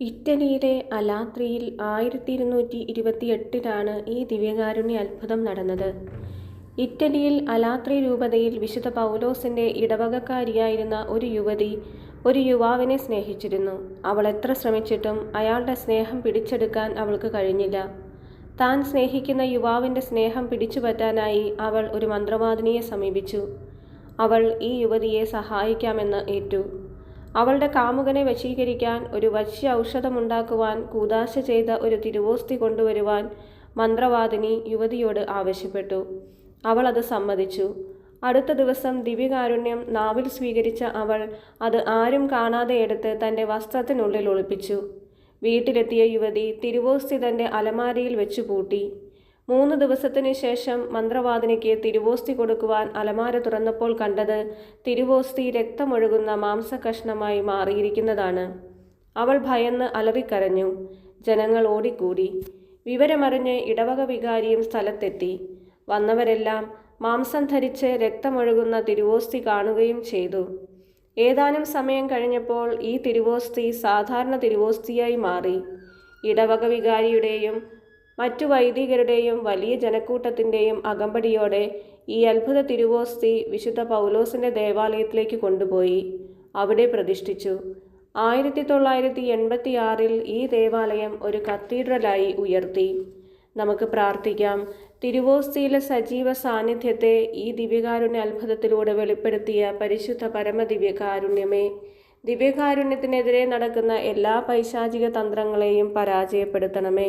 ഇറ്റലിയിലെ അലാത്രിയിൽ ആയിരത്തി ഇരുന്നൂറ്റി ഇരുപത്തിയെട്ടിലാണ് ഈ ദിവ്യകാരുണ്യ അത്ഭുതം നടന്നത്. ഇറ്റലിയിൽ അലാത്രി രൂപതയിൽ വിശുദ്ധ പൗലോസിന്റെ ഇടവകക്കാരിയായിരുന്ന ഒരു യുവതി ഒരു യുവാവിനെ സ്നേഹിച്ചിരുന്നു. അവൾ എത്ര ശ്രമിച്ചിട്ടും അയാളുടെ സ്നേഹം പിടിച്ചെടുക്കാൻ അവൾക്ക് കഴിഞ്ഞില്ല. താൻ സ്നേഹിക്കുന്ന യുവാവിന്റെ സ്നേഹം പിടിച്ചുപറ്റാനായി അവൾ ഒരു മന്ത്രവാദിനിയെ സമീപിച്ചു. അവൾ ഈ യുവതിയെ സഹായിക്കാമെന്ന് ഏറ്റു. അവളുടെ കാമുകനെ വശീകരിക്കാൻ ഒരു വശ്യ ഔഷധമുണ്ടാക്കുവാൻ കൂദാശ ചെയ്ത ഒരു തിരുവോസ്തി കൊണ്ടുവരുവാൻ മന്ത്രവാദിനി യുവതിയോട് ആവശ്യപ്പെട്ടു. അവൾ അത് സമ്മതിച്ചു. അടുത്ത ദിവസം ദിവ്യകാരുണ്യം നാവിൽ സ്വീകരിച്ച അവൾ അത് ആരും കാണാതെ എടുത്ത് തന്റെ വസ്ത്രത്തിനുള്ളിൽ ഒളിപ്പിച്ചു. വീട്ടിലെത്തിയ യുവതി തിരുവോസ്തി തന്റെ അലമാരിയിൽ വെച്ചു പൂട്ടി. മൂന്ന് ദിവസത്തിനു ശേഷം മന്ത്രവാദിനിക്ക് തിരുവോസ്തി കൊടുക്കുവാൻ അലമാര തുറന്നപ്പോൾ കണ്ടത് തിരുവോസ്തി രക്തമൊഴുകുന്ന മാംസകഷ്ണമായി മാറിയിരിക്കുന്നതാണ്. അവൾ ഭയന്ന് അലറിക്കരഞ്ഞു. ജനങ്ങൾ ഓടിക്കൂടി. വിവരമറിഞ്ഞ് ഇടവക വികാരിയും സ്ഥലത്തെത്തി. വന്നവരെല്ലാം മാംസം ധരിച്ച് രക്തമൊഴുകുന്ന തിരുവോസ്തി കാണുകയും ചെയ്തു. ഏതാനും സമയം കഴിഞ്ഞപ്പോൾ ഈ തിരുവോസ്തി സാധാരണ തിരുവോസ്തിയായി മാറി. ഇടവക വികാരിയുടെയും മറ്റു വൈദികരുടെയും വലിയ ജനക്കൂട്ടത്തിന്റെയും അകമ്പടിയോടെ ഈ അത്ഭുത തിരുവോസ്തി വിശുദ്ധ പൗലോസിന്റെ ദേവാലയത്തിലേക്ക് കൊണ്ടുപോയി അവിടെ പ്രതിഷ്ഠിച്ചു. ആയിരത്തി തൊള്ളായിരത്തി എൺപത്തിയാറിൽ ഈ ദേവാലയം ഒരു കത്തീഡ്രലായി ഉയർത്തി. നമുക്ക് പ്രാർത്ഥിക്കാം. തിരുവോസ്തിയിലെ സജീവ സാന്നിധ്യത്തെ ഈ ദിവ്യകാരുണ്യ അത്ഭുതത്തിലൂടെ വെളിപ്പെടുത്തിയ പരിശുദ്ധ പരമദിവ്യകാരുണ്യമേ, ദിവ്യകാരുണ്യത്തിനെതിരെ നടക്കുന്ന എല്ലാ പൈശാചിക തന്ത്രങ്ങളെയും പരാജയപ്പെടുത്തണമേ.